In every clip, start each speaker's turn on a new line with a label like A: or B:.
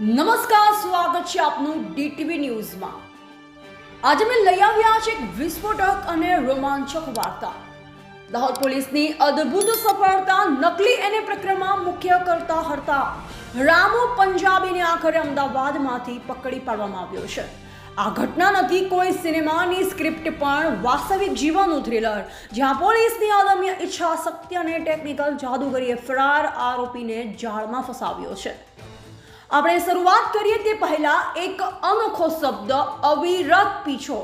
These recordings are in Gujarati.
A: નમસ્કાર, સ્વાગત છે આપનું ડીટીવી ન્યૂઝમાં. આજે મેં લઈ આવ્યા છે એક વિસ્ફોટક અને રોમાંચક વાર્તા. દાહોદ પોલીસની અદ્ભુત સફળતા નકલી એને પ્રક્રિયામાં મુખ્ય કરતા હતા. રામુ પંજાબીને આખરે અમદાવાદમાંથી પકડી પાડવામાં આવ્યો છે. આ ઘટના નથી, કોઈ સિનેમાની સ્ક્રિપ્ટ પણ વાસ્તવિક જીવનનું થ્રિલર, જ્યાં પોલીસની અદમ્ય ઈચ્છા, શક્તિ અને ટેકનિકલ જાદુગરીએ ફરાર આરોપીને જાળમાં ફસાવ્યો છે. આપણે શરૂઆત કરીએ તે પહેલા એક અનોખો શબ્દ, અવિરત પીછો.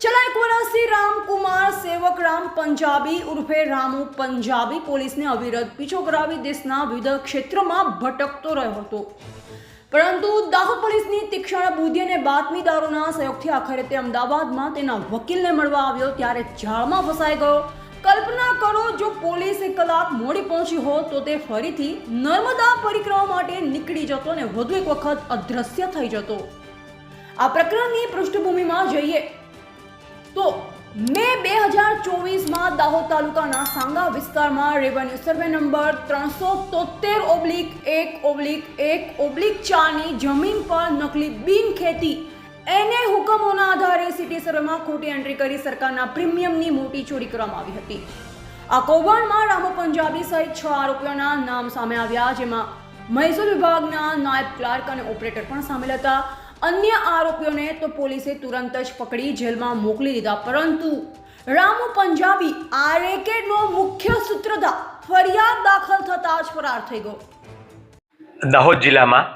A: છેલ્લા એક વર્ષથી રામકુમાર સેવક રામ પંજાબી ઉર્ફે રામુ પંજાબી પોલીસને અવિરત પીછો કરાવી દેશના વિવિધ ક્ષેત્રોમાં ભટકતો રહ્યો હતો. પરંતુ દાહોદ પોલીસની તીક્ષ્ણ બુદ્ધિ અને બાતમીદારોના સહયોગથી આખરે તે અમદાવાદમાં તેના વકીલને મળવા આવ્યો, ત્યારે જાળમાં ફસાઈ ગયો. કલ્પના કરો જો પોલીસ કલાક મોડી પહોંચી હોત તો તે ફરીથી નર્મદા પરિક્રમા માટે નીકળી જતો અને વધુ એક વખત અદ્રશ્ય થઈ જતો. આ પ્રકરણની પૃષ્ઠભૂમિમાં જઈએ. તો મે બે હજાર ચોવીસમાં દાહોદ તાલુકાના સાંગા વિસ્તારમાં રેવન્યુ સર્વે નંબર ત્રણસો તોતેર ઓબ્લિક એક ઓબ્લિક એક ઓબ્લિક ચારની જમીન પર નકલી બિન ખેતી એને હુકમોના આધારે સિટી સર્વેમાં ખોટી એન્ટ્રી કરી સરકારના પ્રીમિયમની મોટી ચોરી કરવામાં આવી હતી. આ કૌભાંડમાં રામો પંજાબી સહિત છ આરોપીઓના નામ સામે આવ્યા, જેમાં મહેસૂલ વિભાગના નાયબ ક્લાર્ક અને ઓપરેટર પણ સામેલ હતા. અન્ય આરોપીઓને તો પોલીસે તુરંત જ પકડી જેલમાં મોકલી દીધા, પરંતુ રામુ પંજાબી આ રેકેટનો મુખ્ય સૂત્રધાર ફરિયાદ દાખલ થતાં જ ફરાર થઈ ગયો.
B: દાહોદ જિલ્લામાં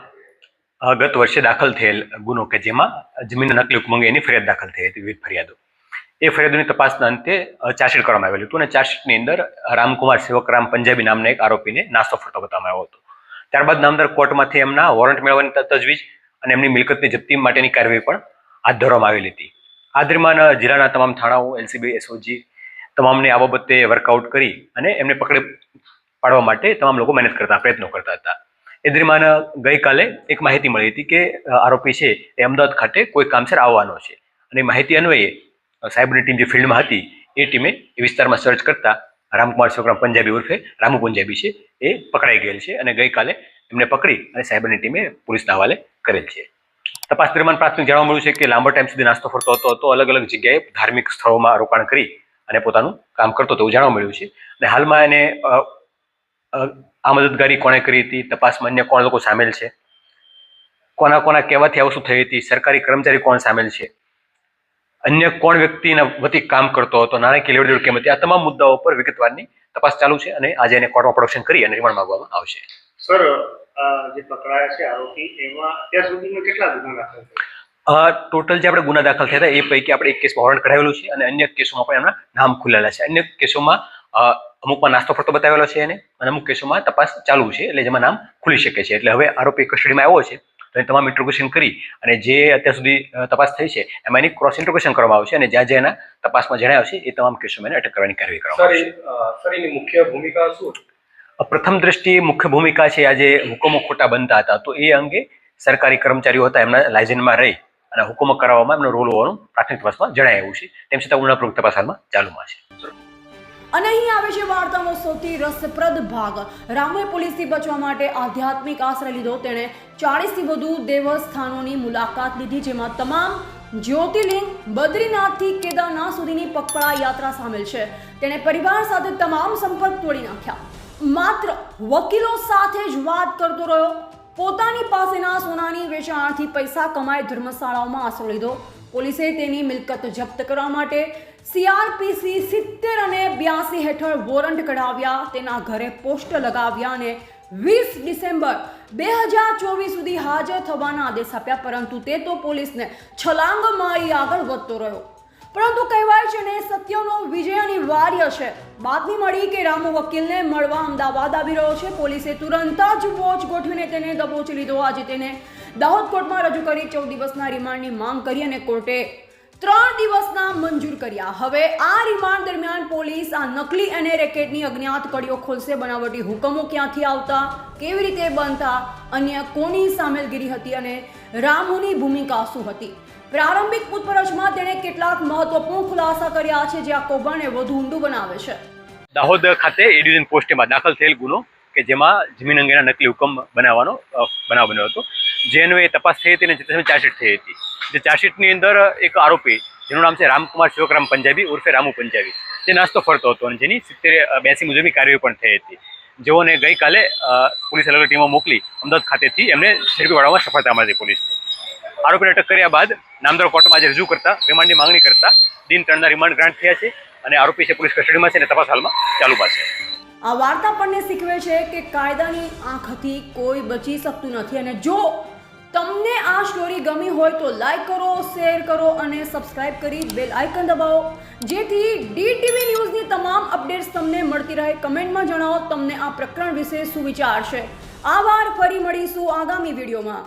B: ગત વર્ષે દાખલ થયેલ ગુનો કે જેમાં જમીનના નકલી ઉપમંગે એની ફરિયાદ દાખલ થઈ હતી, વિવિધ ફરિયાદો. એ ફરિયાદોની તપાસના અંતે ચાર્જશીટ કરવામાં આવેલું હતું અને ચાર્જશીટની અંદર રામકુમાર સેવકરામ પંજાબી નામના એક આરોપીને નાસ્તો ફરતો બતાવવામાં આવ્યો હતો. ત્યારબાદ નામદાર કોર્ટમાંથી એમના વોરંટ મેળવવાની તજવીજ અને એમની મિલકતની જપ્તી માટેની કાર્યવાહી પણ હાથ ધરવામાં આવેલી હતી. આ દરમિયાન જિલ્લાના તમામ થાણાઓ, એલસીબી, એસઓજી તમામને આ બાબતે વર્કઆઉટ કરી અને એમને પકડી પાડવા માટે તમામ લોકો મહેનત કરતા, પ્રયત્નો કરતા હતા. એ દરમિયાન ગઈકાલે એક માહિતી મળી હતી કે આરોપી છે એ અમદાવાદ ખાતે કોઈ કામસર આવવાનો છે. અને માહિતી અન્વયે સાયબરની ટીમ જે ફિલ્ડમાં હતી, એ ટીમે એ વિસ્તારમાં સર્ચ કરતા રામકુમાર છોકરા પંજાબી ઉર્ફે રામુ પંજાબી છે એ પકડાઈ ગયેલ છે અને ગઈકાલે એમને પકડી અને સાયબરની ટીમે પોલીસના હવાલે કરેલ છે. તપાસ દરમિયાન પ્રાથમિક જાણવા મળ્યું છે કે લાંબા ટાઈમ સુધી નાસ્તો ફરતો હતો, તો અલગ અલગ જગ્યાએ ધાર્મિક સ્થળોમાં રોકાણ કરી અને પોતાનું કામ કરતો હતો એવું જાણવા મળ્યું છે. અને હાલમાં એને આ મદદગારી કોણે કરી હતી? તપાસમાં અન્ય કોણ લોકો સામેલ છે? કોના કોના કહેવાથી આવું શું થઈ હતી? સરકારી કર્મચારી કોણ સામેલ છે? અન્ય કોણ વ્યક્તિના વતી કામ કરતો હતો? નાણાકીય લેવડદેવડ કેમ હતી? આ તમામ મુદ્દાઓ પર વિગતવારની તપાસ ચાલુ છે અને આજે એને કોર્ટમાં પ્રોડક્શન કરી અને રિમાન્ડ માંગવામાં આવશે.
C: સર જે પકડાયા છે આરોપી એમાં અત્યાર સુધીમાં કેટલા ગુના દાખલ થયા?
B: ટોટલ જે આપણે ગુના દાખલ થયા હતા એ પૈકી આપણે એક કેસમાં વોરંટ કઢાવેલું છે અને અન્ય કેસોમાં પણ એમના નામ ખુલેલા છે. અન્ય કેસોમાં અમુકમાં નાસ્તો ફરતો બતાવેલો છે એને અને અમુક કેસોમાં તપાસ ચાલુ છે એટલે જેમાં નામ ખુલી શકે છે. એટલે હવે આરોપી કસ્ટડીમાં આવ્યો છે તો એ તમામ ઇન્ટ્રોગેશન કરી અને જે અત્યાર સુધી તપાસ થઈ છે એમાં એની ક્રોસ ઇન્ટ્રોગેશન કરવામાં આવશે અને જ્યાં જ્યાં એના તપાસમાં જણાવ્યું છે એ તમામ કેસોમાં એને અટક કરવાની કાર્યવાહી કરવામાં આવશે.
D: એની મુખ્ય ભૂમિકા શું
B: પ્રથમ દ્રષ્ટિએ મુખ્ય ભૂમિકા છે આજે હુકમો ખોટા બનતા હતા તો એ અંગે સરકારી કર્મચારીઓ હતા એમના લાયસન્સમાં રહી અને હુકમો કરાવવામાં એમનો રોલ હોવાનું પ્રાથમિક તપાસમાં જણાય એવું છે. તેમ છતાં ઊંડાણપૂર્વક તપાસ હાલમાં ચાલુમાં છે.
A: અને અહીં આવે છે વાર્તાનો સૌથી રસપ્રદ ભાગ. રામુએ પોલીસથી બચવા માટે આધ્યાત્મિક આશ્રય લીધો. તેણે ચાળીસથી વધુ દેવસ્થાનોની મુલાકાત લીધી, જેમાં તમામ જ્યોતિર્લિંગ, બદ્રીનાથથી કેદારનાથ સુધીની પગપળા યાત્રા સામેલ છે. તેણે પરિવાર સાથે તમામ સંપર્ક તોડી નાખ્યા. માત્ર વકીલો સાથે જ વાત કરતો રહ્યો. પોતાની પાસેના સોનાની વેચાણથી પૈસા કમાઈ ધર્મશાળાઓમાં આશરો લીધો. પોલીસે તેની મિલકત જપ્ત કરવા માટે સીઆરપીસી સિત્તેર અને બ્યાસી હેઠળ વોરંટ કઢાવ્યા, તેના ઘરે પોસ્ટ લગાવ્યા અને વીસ ડિસેમ્બર બે હજાર ચોવીસ સુધી હાજર થવાના આદેશ આપ્યા, પરંતુ તે તો પોલીસને છલાંગ મારી આગળ વધતો રહ્યો. પરંતુ કહેવાય છે ને, સત્યનો વિજય અનિવાર્ય છે. બાતમી મળી કે રામુ વકીલને મળવા અમદાવાદ આવી રહ્યો છે. પોલીસે તુરંત જ વોચ ગોઠવીને તેને દબોચી લીધો. આજે તેને દાહોદ કોર્ટમાં રજૂ કરી ચૌદ દિવસના રિમાન્ડની માંગ કરી અને કોર્ટે ત્રણ દિવસના મંજૂર કર્યા. હવે આ રિમાન્ડ દરમિયાન પોલીસ આ નકલી અને રેકેટની અજ્ઞાત કડીઓ ખોલશે બનાવટી હુકમો ક્યાંથી આવતા, કેવી રીતે બનતા, અન્ય કોની સામેલગીરી હતી અને રામુની ભૂમિકા શું હતી? પ્રારંભિક પૂછપરછમાં તેણે કેટલાક મહત્વપૂર્ણ ખુલાસા કર્યા છે જે આ કૌભાંડને વધુ ઊંડું બનાવે છે.
B: દાહોદ ખાતે એ ડિવિઝન પોસ્ટમાં દાખલ થયેલ ગુનો કે જેમાં જમીન અંગેના નકલી હુકમ બનાવવાનો બનાવ બન્યો હતો. જે અન્વયે તપાસ થઈ હતી અને જે સમયે ચાર્જશીટ થઈ હતી. જે ચાર્જશીટની અંદર એક આરોપી, જેનું નામ છે રામકુમાર શિવકરામ પંજાબી ઉર્ફે રામુ પંજાબી. જે નાસ્તો ફરતો હતો અને જેની સિત્તેર બ્યાસી મુજબની કાર્યવાહી પણ થઈ હતી. જેઓને ગઈકાલે પોલીસ અલગ ટીમો મોકલી અમદાવાદ ખાતેથી એમને ઝડપી સફળતા મળી પોલીસને. આરોપીને અટક કર્યા બાદ નામદાર કોર્ટમાં આજે રજૂ કરતા, રિમાન્ડની માંગણી કરતા દિન ત્રણના રિમાન્ડ ગ્રાન્ટ થયા છે અને આરોપી છે પોલીસ કસ્ટડીમાં છે અને તપાસ હાલમાં ચાલુ પાસે
A: આ વાર્તા આપણને શીખવે છે કે કાયદાની આંખથી કોઈ બચી શકતું નથી અને જો તમને આ સ્ટોરી ગમી હોય તો લાઈક કરો શેર કરો અને સબસ્ક્રાઇબ કરી બેલ આઇકન દબાવો. જેથી ડીટીવી ન્યૂઝની તમામ અપડેટ્સ તમને મળતી રહે. કમેન્ટમાં જણાવો તમને આ પ્રકરણ વિશે શું વિચાર છે. વાર ફરી મળીશું આગામી વિડીયોમાં.